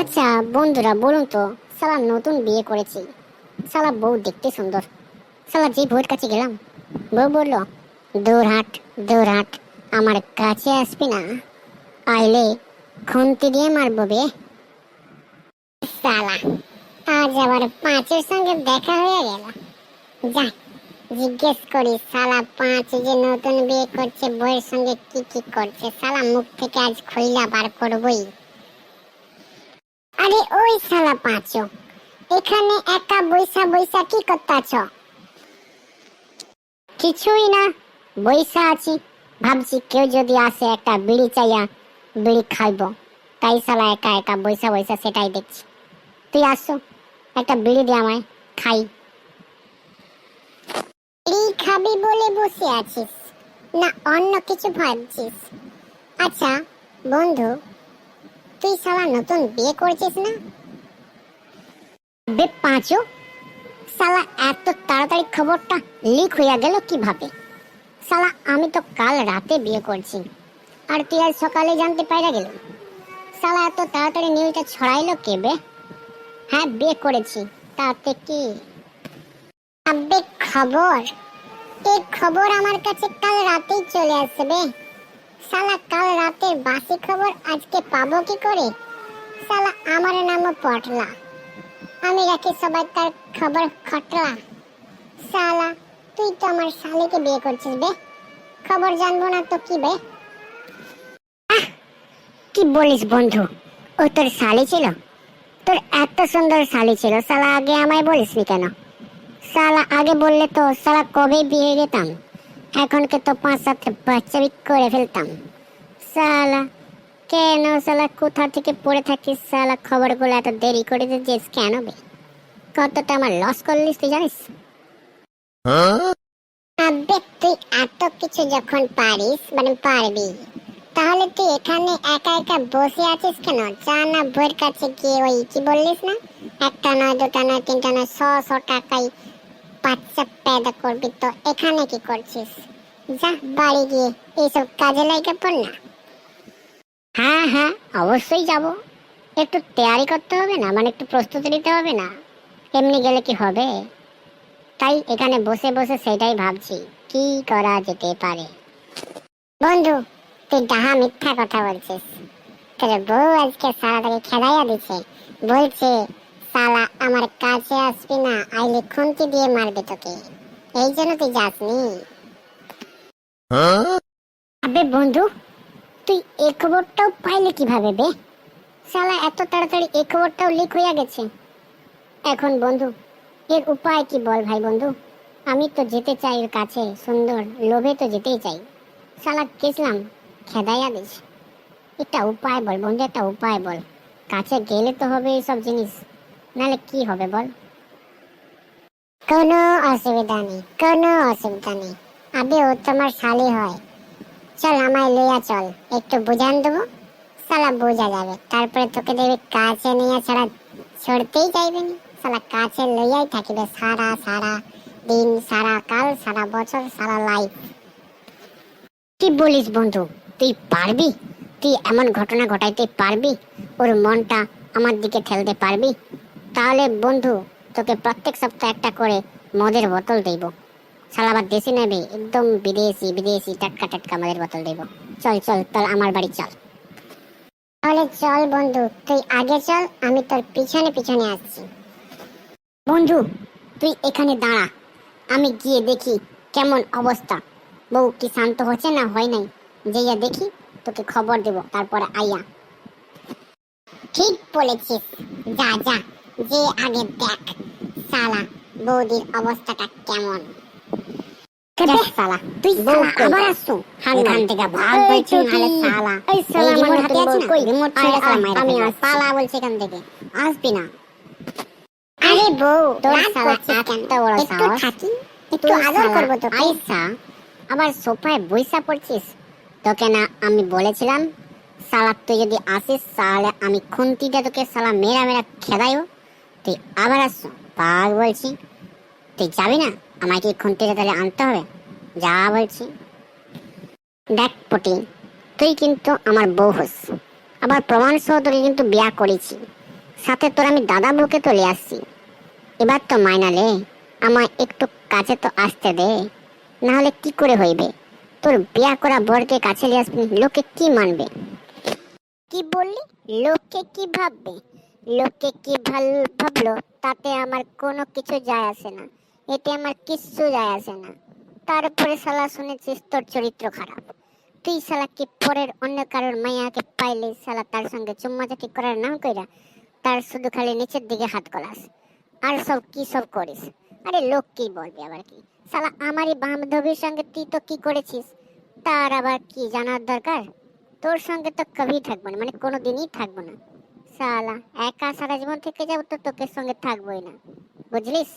আচ্ছা বন্ধুরা, বলুন তো সালা নতুন বিয়ে করেছি। সালা বউ দেখতে সুন্দর। সালা যে বউয়ের কাছে গেলাম, বউ বলল, দূর হাট দূর হাট, আমার কাছে আসবি না। আইলে খুন্তি দিয়ে মারবো বে। সালা আজ আবার পাঁচের সঙ্গে দেখা হয়ে গেল। যা, জিজ্ঞেস করি সালা পাঁচ যে নতুন বিয়ে করছে, বউয়ের সঙ্গে কি কি করছে? সালা মুখ থেকে আজ খইলা বার করবই। আরে ওই শালা পাঁচো এখানে একা বৈশা বৈসা কি করতেছ? কিছুই না বৈসা আছি। ভাবছি কেউ যদি আসে একটা বিড়ি চাইয়া বিড়ি খাইব। তাই শালা একা একা বৈসা বৈশা সেটাই দেখছি। তুই আসো, একটা বিড়ি দে আমায়, খাই। খাবি বলে বসে আছিস, না অন্য কিছু ভাবছিস? আচ্ছা বন্ধু তুই সালা নতুন বিয়ে করেছিস না? বে পাঁচু সালা এত তাড়াতাড়ি খবরটা লিক হইয়া গেল কীভাবে? সালা আমি তো কাল রাতে বিয়ে করছি। আর তুই আজ সকালে জানতে পাইরা গেল। সালা এত তাড়াতাড়ি নিউজটা ছড়াইলো কে বে? হ্যাঁ বিয়ে করেছি, তাতে কি? খবর এই খবর আমার কাছে কাল রাতেই চলে আসবে। শালা, কাল রাতের বাসি খবর আজকে পাবো কি করে? শালা, আমার নামও পটলা। আমি রাখি সবাই তার খবর খটলা। শালা, তুই তো আমার শালিকে বিয়ে করছিস বে। খবর জানব না তো কি বে? কি বলিস বন্ধু? ও তোর শালি ছিল? তোর এত সুন্দর শালি ছিল, শালা আগে আমায় বলিসনি কেন? সালা আগে বললে তো সালা কবে বিয়ে যেতাম এখনকে তো পাঁচ সাতটা বাচ্চাবি করে ফেলতাম। শালা কেন শালা কোথা থেকে পড়ে থাকিস শালা? খবরগুলো এত দেরি করে দিয়েছিস কেন বে? কতটা আমার লস করলিস তুই জানিস? আবে তুই এত কিছু যখন পারিস মানে পারবি তাহলে তুই এখানে একা একা বসে আছিস কেন? চা না বইয়ের কাছে গিয়ে ওই কি বললিস না? একটা নয় দুটা নয় তিনটা নয় শ শ টাকায় বাচ্চা পেদা করবি তো এখানে কি করছিস? যা, বাড়ি গিয়ে এইসব কাজে লাগে পড় না। হ্যাঁ হ্যাঁ অবশ্যই যাব। একটু করতে হবে না মানে একটু প্রস্তুতি নিতে হবে না। এমনি গেলে কি হবে? তাই এখানে বসে বসে সেটাই ভাবছি, কি করা যেতে পারে। বন্ধু, তুই ডাহা মিথ্যা কথা বলছিস। তোর বউ আজকে সারাটাকে খেদাইয়া দিছে। বলছে, সালা, আমার কাছে আসবি না, আইলে খুন্তি দিয়ে মারবে তোকে। এই জন্য তুই যাসনি। আবে বন্ধু, তুই এই খবরটাও পাইলে কীভাবে বে? শালা, এত তাড়াতাড়ি এই খবরটাও লিক হইয়া গেছে। এখন বন্ধু, এর উপায় কি বল ভাই বন্ধু? আমি তো যেতে চাই এর কাছে, সুন্দর, লোভে তো যেতেই চাই। শালা গেছিলাম খেদাইয়া দিস। একটা উপায় বল বন্ধু, একটা উপায় বল। কাছে গেলে তো হবে এইসব জিনিস নাহলে কি হবে বল? কোনো অসুবিধা নেই, কোনো অসুবিধা নেই। আবে ও তোমার শালি হয়। চল আমায় লইয়া চল, একটু বুঝান দেবো? সালা বোঝা যাবে, তারপরে তোকে দেবে কাছে নিয়ে ছাড়া ছড়তেই চাইবে না। সালা কাছে লইয়াই থাকিবে সারা সারা দিন, সারা কাল, সারা বছর, সারা লাইফ কি বলিস বন্ধু, তুই পারবি? তুই এমন ঘটনা ঘটাইতে পারবি? ওর মনটা আমার দিকে ঠেলতে পারবি? তাহলে বন্ধু, তোকে প্রত্যেক সপ্তাহে একটা করে মদের বোতল দেব। শালা, আবার দেশি নেবে একদম বিদেশি বিদেশি টাটকা টাটকা মদের বোতল দেব। চল চল চল আমার বাড়ি চল। তাহলে চল বন্ধু, তুই আগে চল, আমি তোর পিছনে পিছনে আসছি। বন্ধু, তুই এখানে দাঁড়া। আমি গিয়ে দেখি কেমন অবস্থা। বউ কি শান্ত হচ্ছে না হয় নাই? যেইয়া দেখি, তোকে খবর দেব, তারপরে আইয়া। ঠিক বলেছিস। যা যা, যে আগে দেখ। সালা বৌদির অবস্থাটা কেমন? তুই আবার আসছো। এখান থেকে ভাগ বলছি নালে সালা। এই সালা আমার হাতে আছে না? রিমোট ছেড়ে সালা মাইরা আমি সালা বলছি এখান থেকে। আসবি না। আরে বউ তোর সালা এত বড় একটু থাকি একটু আদর করব তো আইসা আবার সোফায় বইসা পড়ছিস? তোকে না আমি বলেছিলাম সালা তুই যদি আসিস তাহলে আমি খুন্তিটা তোকে সালা মেরা মেরা খেদাইব। তুই আবার আসছো পাগ বলছি। তুই যাবি না? আমাকে খুন্তিটা তাহলে আনতে হবে? যা বলছি। দেখ পটি, তুই কিন্তু আমার বউ হোস। আবার প্রমাণ সহ তোকে কিন্তু বিয়া করেছি। সাথে তোর আমি দাদা বউকে তো লিয়ে আসছি। এবার তো মাইনালে আমায় একটু কাছে তো আসতে দে। নাহলে কি করে হইবে? তোর বিয়া করা বরকে কাছে নিয়ে আসবি, লোকে কি মানবে? কি বললি? লোকে কি ভাববে? লোকে কি ভালো ভাবলো? তাতে আমার কোনো কিছু যায় আসে না। এতে আমার কিচ্ছু যায় আসে না। তারপরে শালা শুনেছিস তোর চরিত্র খারাপ। তুই শালা কি পরের অন্য কারোর মাইয়াকে পাইলে শালা তার সঙ্গে চুম্মাচাটি করার নাম কইরা তার শুধু খালি নিচের দিকে হাত কলাস আর সব কি সব করিস? আরে লোক কি বলবে আবার কি? শালা আমারই বান্ধবীর সঙ্গে তুই তো কি করেছিস? তার আবার কি জানার দরকার? তোর সঙ্গে তো কবি থাকব না মানে কোনো দিনই থাকব না। শালা, একা সারা জীবন থেকে যাব তো তোকে সঙ্গে থাকবোই না। বুঝলিস?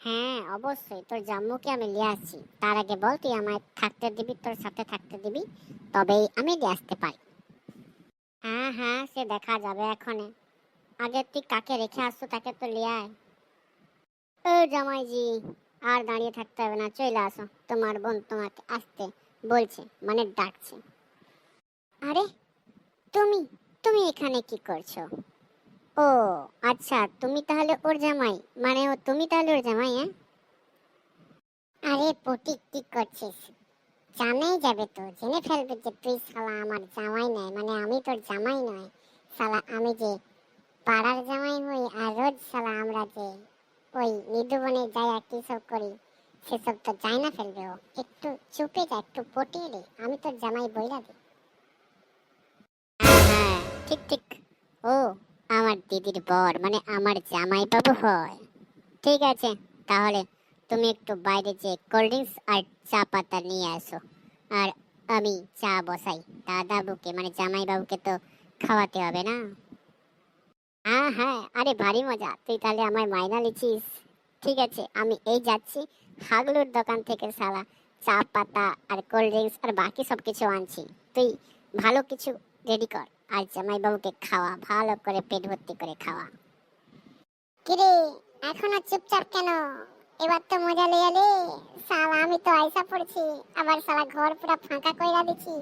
হ্যাঁ অবশ্যই। তোর জাম্মুকে আমি নিয়ে আসছি। তার আগে বল, তুই আমায় থাকতে দিবি, তোর সাথে থাকতে দিবি। তবেই আমি নিয়ে আসতে পারি। হ্যাঁ হ্যাঁ সে দেখা যাবে এখনে আগে তুই কাকে রেখে আসছো তাকে তো লিয়ে আয়। ও জামাইজি, আর দাঁড়িয়ে থাকতে হবে না, চলে আসো। তোমার বোন তোমাকে আসতে বলছে মানে ডাকছে। আরে, তুমি তুমি এখানে কি করছ? ও আচ্ছা তুমি তাহলে ওর জামাই। মানে ও, তুমি তাহলে ওর জামাই হ্যাঁ? আরে, পটি, কি করছিস? জানাই যাবে তো, জেনে ফেলবে যে তুই শালা আমার জামাই নয় মানে আমি তোর জামাই নয়। শালা, আমি যে পাড়ার জামাই হই, আর রোজ শালা আমরা যে ওই নিদুবনে যাই আর কি সব করি, সেসব তো যাই না ফেলবে ও। একটু চুপে যা, একটু পটিয়ে দে, আমি তোর জামাই বইরা দিই। হ্যাঁ ঠিক ঠিক। ও আমার দিদির বর মানে আমার জামাই বাবু হয়। ঠিক আছে? তাহলে তুমি একটু বাইরে যে কোল্ড ড্রিঙ্কস আর চা পাতা নিয়ে আসো। আর আমি চা বসাই। দাদা বাবুকে মানে জামাই বাবুকে তো খাওয়াতে হবে না? হ্যাঁ হ্যাঁ আরে ভারী মজা। তুই তাহলে আমার মাইনা লিছিস ঠিক আছে, আমি এই যাচ্ছি হাগলুর দোকান থেকে সালা চা পাতা আর কোল্ড ড্রিঙ্কস আর বাকি সব কিছু আনছি। তুই ভালো কিছু রেডি কর। আর জামাই বাবুকে খাওয়া, ভালো করে পেট ভর্তি করে খাওয়া। কিরে, এখনও চুপচাপ কেন? এবার তো মজা লইয়া রে সালা আমি তো আইসা পড়ছি, আবার সালা ঘর পুরা ফাঁকা কইরা দিছি।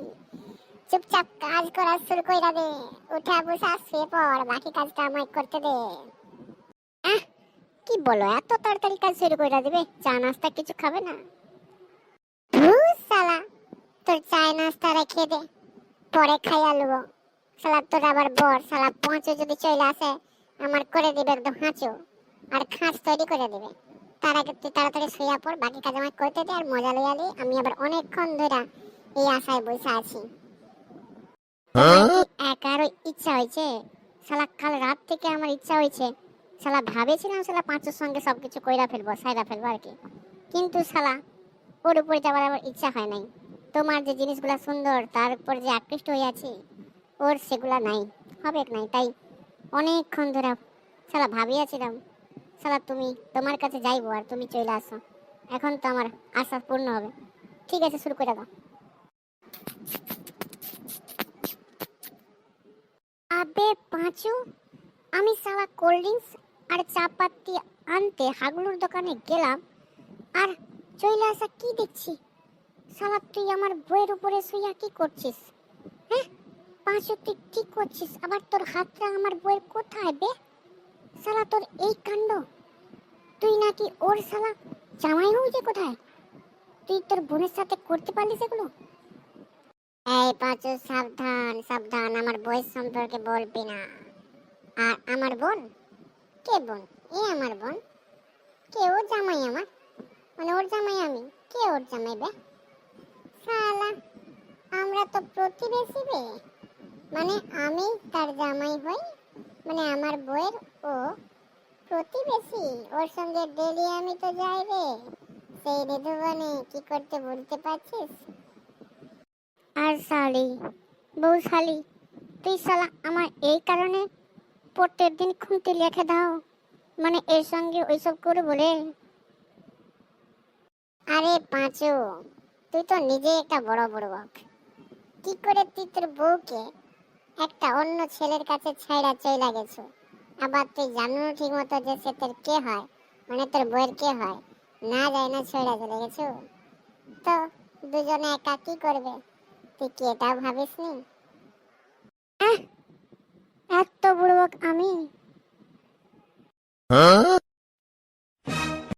চুপচাপ কাজ করা শুরু কইরা দে, উঠা বসা, শুয়ে পড়, বাকি কাজটা আমায় করতে দে। আহ, কি বলো, এত তাড়াতাড়ি কাজ শুরু কইরা দিবে, চা নাস্তা কিছু খাবে না? ধুর সালা তোর চায় নাস্তা রেখে দে, পরে খাইয়া লুবো। সালা তোর আবার বর সালা পৌঁছে যদি চলে আসে আমার করে দিবে একদম হাঁচো আর খাঁচ তৈরি করে দিবে। তার আগে তুই তাড়াতাড়ি শুয়ে পড় বাকি কাজ আমায় করতে দে আর মজা লইয়া দি আমি আবার অনেকক্ষণ ধরে এই আশায় বসে আছি। একার ইচ্ছা হয়েছে শালা কাল রাত থেকে আমার ইচ্ছা হয়েছে শালা ভাবেছিলাম শালা পাঁচের সঙ্গে সবকিছু কইরা ফেলব সাইরা ফেলব আর কি। কিন্তু শালা ওর উপরে যাবার আমার ইচ্ছা হয় নাই। তোমার যে জিনিসগুলো সুন্দর তার উপর যে আকৃষ্ট হয়ে আছি ওর সেগুলা নাই হবে নাই, তাই অনেকক্ষণ ধরে সালা ভাবিয়াছিলাম সালা তুমি, তোমার কাছে যাইবো আর তুমি চলে আসো। এখন তো আমার আশা পূর্ণ হবে। ঠিক আছে, শুরু করে দাও। আবে পাঁচু, আমি সালা কোল্ড ড্রিঙ্কস আর চা পাতি আনতে হাগলুর দোকানে গেলাম আর চলে আসা কি দেখছি? সালা তুই আমার বইয়ের উপরে শুইয়া কি করছিস? হ্যাঁ? পাঁচু তুই কি করছিস? আবার তোর হাতটা আমার বইয়ের কোথায় বে? সালা তোর এই কাণ্ড? তুই নাকি ওর সালা জামাই হয়েছে কোথায়? তুই তোর বোনের সাথে করতে পারলিস এগুলো এই পাঁচু, সাবধান সাবধান। আমার বয়স সম্পর্কে বলবি না। আর আমার বোন? কে বোন? এ আমার বোন? কে ওর জামাই আমার? মানে ওর জামাই আমি? কে ওর জামাই বে? শালা, আমরা তো প্রতিবেশী বে। মানে আমি তার জামাই হই মানে আমার বইয়ের ও প্রতিবেশী ওর সঙ্গে ডেলি আমি তো যাই রে। সেই রেধুবনে কি করতে বলতে পারছিস? আর শালি বউ শালি তুই শালা আমার এই কারণে প্রত্যেক দিন খুঁটি লিখে দাও। মানে এর সঙ্গে ওইসব করে বলে আরে পাঁচু তুই তো নিজে একটা বড় বড় বক। কি করে তুই তোর বউকে একটা অন্য ছেলের কাছে ছাইড়া চইলা গেছো। আবার তুই জানো ঠিক মতো যে সে তোর কে হয়? মানে তোর বইয়ের কে হয়? না যায় না ছাইড়া চলে গেছো? তো দুজনে একা কি করবে? তুই কি এটাও ভাবিস নি এত বুড়বক আমি। হ্যাঁ?